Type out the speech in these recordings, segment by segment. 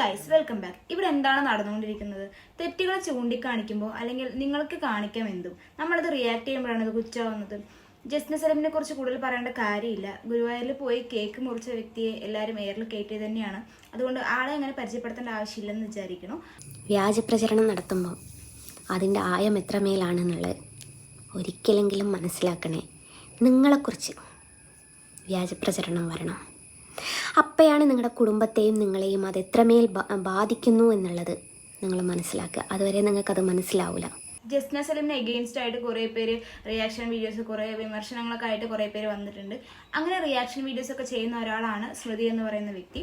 Guys welcome back ഇവിടെ എന്താണ് നടന്നുകൊണ്ടിരിക്കുന്നത്? തെറ്റുകൾ ചൂണ്ടിക്കാണിക്കുമ്പോൾ അല്ലെങ്കിൽ നിങ്ങൾക്ക് കാണിക്കാം എന്തും? നമ്മളത് റിയാക്ട് ചെയ്യുമ്പോഴാണ് ഇത് കുറ്റാവുന്നത് ജസ്ന സലമിനെ കുറിച്ച് കൂടുതൽ പറയേണ്ട കാര്യമില്ല. ഗുരുവായൂരിൽ പോയി കേക്ക് മുറിച്ച വ്യക്തിയെ എല്ലാവരും എയറിൽ കയറ്റിയത് തന്നെയാണ്. അതുകൊണ്ട് ആളെ അങ്ങനെ പരിചയപ്പെടുത്തേണ്ട ആവശ്യമില്ലെന്ന് വിചാരിക്കുന്നു. വ്യാജപ്രചരണം നടത്തുമ്പോൾ അതിന്റെ ആയം എത്രമേലാണെന്നുള്ളത് ഒരിക്കലെങ്കിലും മനസ്സിലാക്കണേ. നിങ്ങളെക്കുറിച്ച് വ്യാജപ്രചരണം വരണം. അപ്പോഴാണ് നിങ്ങളുടെ കുടുംബത്തെയും നിങ്ങളെയും അത് എത്രമേൽ ബാധിക്കുന്നു എന്നുള്ളത് നിങ്ങൾ മനസ്സിലാക്കുക. അതുവരെ നിങ്ങൾക്കത് മനസ്സിലാവില്ല ജസ്ന സലീമിന് എഗെയിൻസ്റ്റ് ആയിട്ട് കുറേ പേര് റിയാക്ഷൻ വീഡിയോസ് കുറേ വിമർശനങ്ങളൊക്കെ ആയിട്ട് കുറേ പേര് വന്നിട്ടുണ്ട്. അങ്ങനെ റിയാക്ഷൻ വീഡിയോസ് ഒക്കെ ചെയ്യുന്ന ഒരാളാണ് സ്മൃതി എന്ന് പറയുന്ന വ്യക്തി.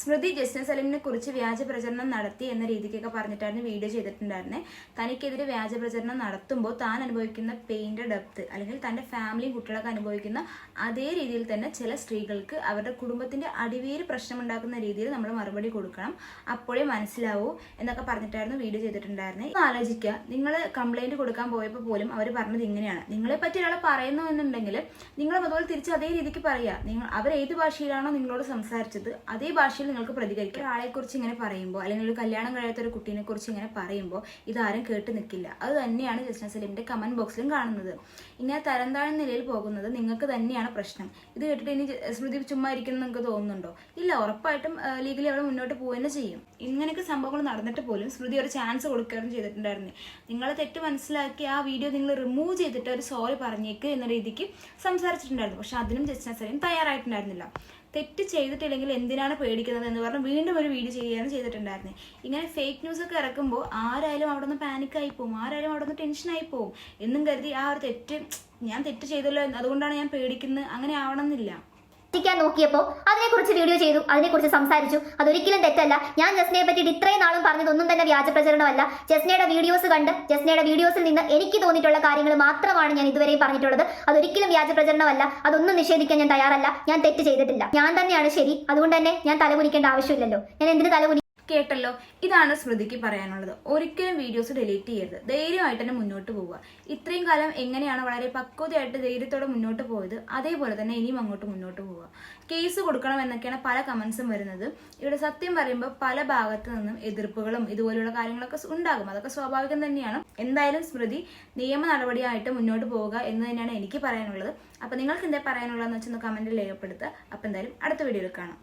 സ്മൃതി ജസ്റ്റിൻ സലീമിനെ കുറിച്ച് വ്യാജ പ്രചരണം നടത്തി എന്ന രീതിക്കൊക്കെ പറഞ്ഞിട്ടായിരുന്നു വീഡിയോ ചെയ്തിട്ടുണ്ടായിരുന്നത് തനിക്കെതിരെ വ്യാജ പ്രചരണം നടത്തുമ്പോൾ താൻ അനുഭവിക്കുന്ന പെയിന്റെ ഡെപ്ത് അല്ലെങ്കിൽ തന്റെ ഫാമിലിയും കുട്ടികളൊക്കെ അനുഭവിക്കുന്ന അതേ രീതിയിൽ തന്നെ ചില സ്ത്രീകൾക്ക് അവരുടെ കുടുംബത്തിന്റെ അടിവേര് പ്രശ്നമുണ്ടാക്കുന്ന രീതിയിൽ നമ്മൾ മറുപടി കൊടുക്കണം. അപ്പോഴേ മനസ്സിലാവൂ എന്നൊക്കെ പറഞ്ഞിട്ടായിരുന്നു വീഡിയോ ചെയ്തിട്ടുണ്ടായിരുന്നത് ഒന്ന് ആലോചിക്കുക. നിങ്ങൾ കംപ്ലൈന്റ് കൊടുക്കാൻ പോയപ്പോൾ പോലും അവർ പറഞ്ഞത് ഇങ്ങനെയാണ്. നിങ്ങളെ പറ്റി ഒരാളെ പറയുന്നു എന്നുണ്ടെങ്കിൽ നിങ്ങൾ അതുപോലെ തിരിച്ച് അതേ രീതിക്ക് പറയുക. നിങ്ങൾ അവർ ഏത് ഭാഷയിലാണോ നിങ്ങളോട് സംസാരിച്ചത് അതേ ഭാഷയിൽ നിങ്ങൾക്ക് പ്രതികരിക്കാം. ഒരാളെ കുറിച്ച് ഇങ്ങനെ പറയുമ്പോൾ അല്ലെങ്കിൽ ഒരു കല്യാണം കഴിയാത്ത ഒരു കുട്ടീനെ കുറിച്ച് ഇങ്ങനെ പറയുമ്പോൾ ഇതാരും കേട്ട് നിൽക്കില്ല. അത് തന്നെയാണ് ജസ്ന സലീമിന്റെ കമന്റ് ബോക്സിലും കാണുന്നത്. ഇങ്ങനെ തരം താഴ്ന്ന നിലയിൽ പോകുന്നത് നിങ്ങൾക്ക് തന്നെയാണ് പ്രശ്നം. ഇത് കേട്ടിട്ട് ഇനി സ്മൃതി ചുമ്മാ ഇരിക്കണം നിങ്ങൾക്ക് തോന്നുന്നുണ്ടോ? ഇല്ല ഉറപ്പായിട്ടും ലീഗലി അവൾ മുന്നോട്ട് പോവുക ചെയ്യും. ഇങ്ങനെയൊക്കെ സംഭവങ്ങൾ നടന്നിട്ട് പോലും സ്മൃതി ഒരു ചാൻസ് കൊടുക്കുകയും ചെയ്തിട്ടുണ്ടായിരുന്നു. നിങ്ങളെ തെറ്റ് മനസ്സിലാക്കി ആ വീഡിയോ നിങ്ങൾ റിമൂവ് ചെയ്തിട്ട് ഒരു സോറി പറഞ്ഞേക്ക് എന്ന രീതിക്ക് സംസാരിച്ചിട്ടുണ്ടായിരുന്നു. പക്ഷെ അതിനും ജസ്റ്റിന സലീം തയ്യാറായിട്ടുണ്ടായിരുന്നില്ല. തെറ്റ് ചെയ്തിട്ടില്ലെങ്കിൽ എന്തിനാണ് പേടിക്കുന്നത് എന്ന് പറഞ്ഞ് വീണ്ടും ഒരു വീഡിയോ ചെയ്യുകയാണ് ചെയ്തിട്ടുണ്ടായിരുന്നത് ഇങ്ങനെ ഫേക്ക് ന്യൂസ് ഒക്കെ ഇറക്കുമ്പോൾ ആരായാലും അവിടെ നിന്ന് പാനിക്കായി പോകും ആരായാലും അവിടെ നിന്ന് ടെൻഷനായി പോകും എന്നും കരുതി ആ ഒരു തെറ്റ് ഞാൻ തെറ്റ് ചെയ്തല്ലോ അതുകൊണ്ടാണ് ഞാൻ പേടിക്കുന്നത്. അങ്ങനെ ആവണമെന്നില്ല. രക്ഷിക്കാൻ നോക്കിയപ്പോൾ അതിനെക്കുറിച്ച് വീഡിയോ ചെയ്തു അതിനെക്കുറിച്ച് സംസാരിച്ചു. അതൊരിക്കലും തെറ്റല്ല. ഞാൻ ജസ്നയെ പറ്റിയിട്ട് ഇത്രയും നാളും പറഞ്ഞതൊന്നും തന്നെ വ്യാജ പ്രചരണമല്ല. ജസ്നയുടെ വീഡിയോസ് കണ്ട് ജസ്നയുടെ വീഡിയോസിൽ നിന്ന് എനിക്ക് തോന്നിയിട്ടുള്ള കാര്യങ്ങൾ മാത്രമാണ് ഞാൻ ഇതുവരെ പറഞ്ഞിട്ടുള്ളത്. അതൊരിക്കലും വ്യാജ പ്രചരണമല്ല. അതൊന്നും നിഷേധിക്കാൻ ഞാൻ തയ്യാറല്ല. ഞാൻ തെറ്റ് ചെയ്തിട്ടില്ല. ഞാൻ തന്നെയാണ് ശരി. അതുകൊണ്ട് തന്നെ ഞാൻ തലകുനിക്കേണ്ട ആവശ്യമില്ലല്ലോ. ഞാൻ എന്തിന് തലകുനി കേട്ടല്ലോ? ഇതാണ് സ്മൃതിക്ക് പറയാനുള്ളത്. ഒരിക്കലും വീഡിയോസ് ഡിലീറ്റ് ചെയ്യരുത്. ധൈര്യമായിട്ട് തന്നെ മുന്നോട്ട് പോവുക. ഇത്രയും കാലം എങ്ങനെയാണ് വളരെ പക്വതയായിട്ട് ധൈര്യത്തോടെ മുന്നോട്ട് പോയത്? അതേപോലെ തന്നെ ഇനിയും അങ്ങോട്ട് മുന്നോട്ട് പോവുക. കേസ് കൊടുക്കണം എന്നൊക്കെയാണ് പല കമൻസും വരുന്നത്. ഇവിടെ സത്യം പറയുമ്പോൾ പല ഭാഗത്തു നിന്നും എതിർപ്പുകളും ഇതുപോലെയുള്ള കാര്യങ്ങളൊക്കെ ഉണ്ടാകും. അതൊക്കെ സ്വാഭാവികം തന്നെയാണ്. എന്തായാലും സ്മൃതി നിയമ നടപടിയായിട്ട് മുന്നോട്ട് പോവുക എന്ന് തന്നെയാണ് എനിക്ക് പറയാനുള്ളത്. അപ്പൊ നിങ്ങൾക്ക് എന്താ പറയാനുള്ളതെന്ന് വെച്ചൊന്ന് കമന്റിൽ രേഖപ്പെടുത്തുക. അപ്പൊ എന്തായാലും അടുത്ത വീഡിയോയിൽ കാണാം.